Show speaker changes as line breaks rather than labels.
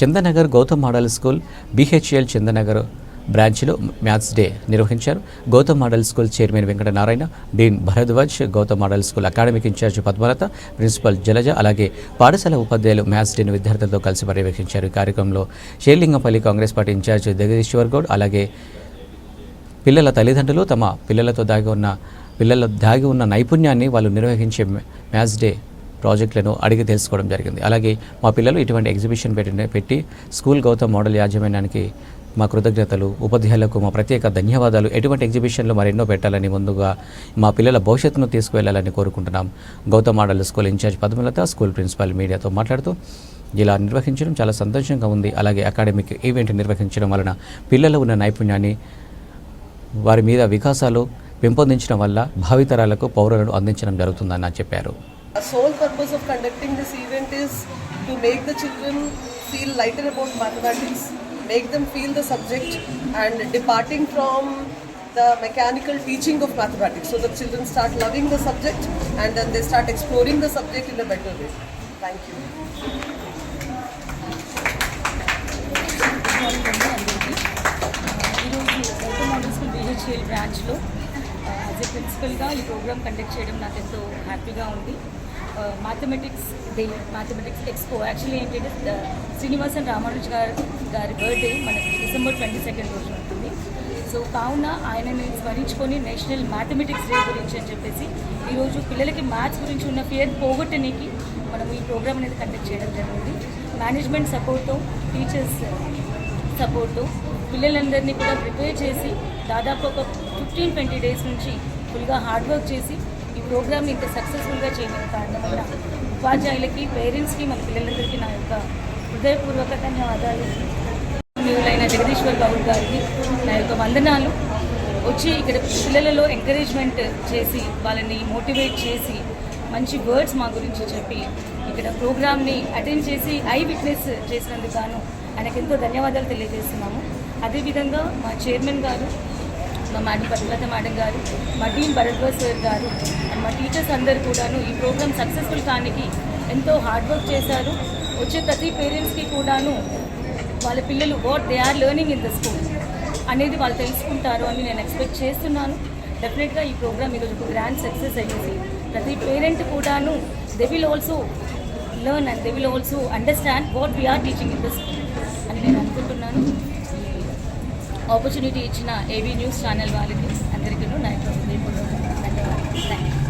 Chandanagar Gautam model school BHEL Chandanagar బ్రాంచ్లో maths day నిర్వహించారు. Gautam model school chairman Venkatanarayana dean Bharadwaj Gautam model school academic incharge Padmalatha principal Jalaja అలాగే పాఠశాల ఉపాధ్యాయులు maths డేను విద్యార్థులతో కలిసి పర్యవేక్షించారు. ఈ కార్యక్రమంలో షేర్లింగంపల్లి కాంగ్రెస్ పార్టీ ఇన్ఛార్జ్ జగదీశ్వర్ గౌడ్ అలాగే పిల్లల తల్లిదండ్రులు తమ పిల్లలతో దాగి ఉన్న పిల్లల దాగి ఉన్న నైపుణ్యాన్ని వాళ్ళు నిర్వహించే మ్యాథ్స్ డే ప్రాజెక్టులను అడిగి తెలుసుకోవడం జరిగింది. అలాగే మా పిల్లలు ఇటువంటి ఎగ్జిబిషన్ పెట్టి పెట్టి స్కూల్ గౌతమ్ మోడల్ యాజమాన్యానికి మా కృతజ్ఞతలు ఉపాధ్యాయులకు మా ప్రత్యేక ధన్యవాదాలు. ఎటువంటి ఎగ్జిబిషన్లు మరెన్నో పెట్టాలని ముందుగా మా పిల్లల భవిష్యత్తును తీసుకువెళ్ళాలని కోరుకుంటున్నాం. Gautam model school incharge Padmalatha school principal మీడియాతో మాట్లాడుతూ ఇలా నిర్వహించడం చాలా సంతోషంగా ఉంది. అలాగే అకాడమిక్ ఈవెంట్ నిర్వహించడం వలన పిల్లలు ఉన్న నైపుణ్యాన్ని వారి మీద వికాసాలు పెంపొందించడం వల్ల భావితరాలకు పౌరులను అందించడం జరుగుతుందని చెప్పారు.
A sole purpose of conducting this event is to make the children feel lighter about mathematics, make them feel the subject, and departing from the mechanical teaching of mathematics. So the children start loving the subject and then they start exploring the subject in a better way. Thank you.
బ్రాంచ్లో as a ప్రిన్సిపల్గా ఈ programme conduct చేయడం నాకు ఎంతో హ్యాపీగా ఉంది mathematics day mathematics expo actually ఏంటంటే శ్రీనివాసన్ రామానుజ్ గారు గారి బర్త్డే మనకి డిసెంబర్ ట్వంటీ సెకండ్ రోజు ఉంటుంది. సో కావున ఆయనని స్మరించుకొని నేషనల్ మ్యాథమెటిక్స్ డే గురించి అని చెప్పేసి ఈరోజు పిల్లలకి మ్యాథ్స్ గురించి ఉన్న ఫియర్ పోగొట్టడానికి మనం ఈ ప్రోగ్రామ్ అనేది కండక్ట్ చేయడం జరిగింది మేనేజ్మెంట్ సపోర్టు టీచర్స్ సపోర్టు పిల్లలందరినీ కూడా ప్రిపేర్ చేసి దాదాపు ఒక ఫిఫ్టీన్ ట్వంటీ డేస్ నుంచి ఫుల్గా హార్డ్ వర్క్ చేసి ఈ ప్రోగ్రామ్ ఇంత సక్సెస్ఫుల్గా చేయడం కారణమైన ఉపాధ్యాయులకి పేరెంట్స్కి మన పిల్లలందరికీ నా యొక్క హృదయపూర్వక ధన్యవాదాలు. మీరులైన జగదీశ్వర్ బాబు గారికి నా యొక్క వందనాలు. వచ్చి ఇక్కడ పిల్లలలో ఎంకరేజ్మెంట్ చేసి వాళ్ళని మోటివేట్ చేసి మంచి వర్డ్స్ మా గురించి చెప్పి ఇక్కడ ప్రోగ్రామ్ని అటెండ్ చేసి ఐ విట్నెస్ చేసినందుకు గాను ఆయనకు ఎంతో ధన్యవాదాలు తెలియజేస్తున్నాము. అదేవిధంగా మా చైర్మన్ గారు మా మేడం పద్మలత మేడం గారు మా టీం భరద్వాజ్ సార్ గారు అండ్ మా టీచర్స్ అందరు కూడాను ఈ ప్రోగ్రామ్ సక్సెస్ఫుల్ కానికి ఎంతో హార్డ్ వర్క్ చేశారు. వచ్చే ప్రతి పేరెంట్స్కి కూడాను వాళ్ళ పిల్లలు what they are learning in the school అనేది వాళ్ళు తెలుసుకుంటారు అని నేను ఎక్స్పెక్ట్ చేస్తున్నాను. డెఫినెట్గా ఈ ప్రోగ్రామ్ ఈరోజు ఒక గ్రాండ్ సక్సెస్ అయ్యింది. ప్రతి పేరెంట్ కూడాను they will also learn and they will also understand what we are teaching in the school అని నేను అనుకుంటున్నాను. ఆపర్చునిటీ ఇచ్చిన ఏబీ న్యూస్ ఛానల్ వాళ్ళకి అందరికీ నా యొక్క ధన్యవాదాలు.